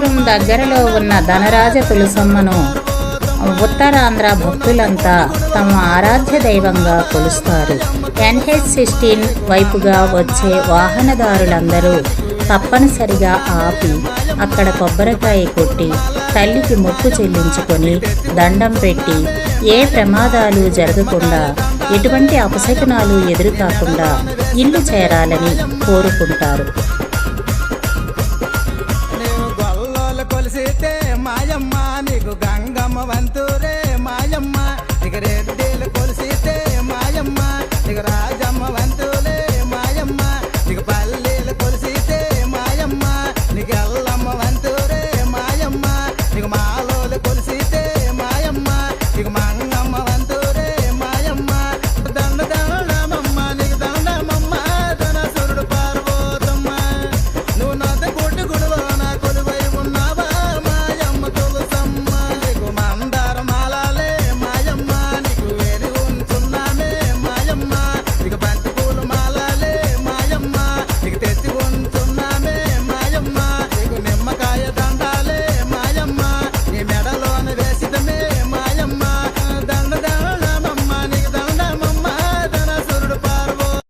అనంతపురం దగ్గరలో ఉన్న ధనరాజ తులసమ్మను ఉత్తరాంధ్ర భక్తులంతా తమ ఆరాధ్య దైవంగా కొలుస్తారు. ఎన్హెచ్ సిక్స్టీన్ వైపుగా వచ్చే వాహనదారులందరూ తప్పనిసరిగా ఆపి అక్కడ కొబ్బరికాయ కొట్టి తల్లికి మొక్కు చెల్లించుకొని దండం పెట్టి ఏ ప్రమాదాలు జరగకుండా ఎటువంటి అపశకునాలు ఎదురు కాకుండా ఇల్లు చేరాలని కోరుకుంటారు. మాయమ్మ నీకు గంగమ్మ వంతురే మాయమ్మ. ఇక రేదు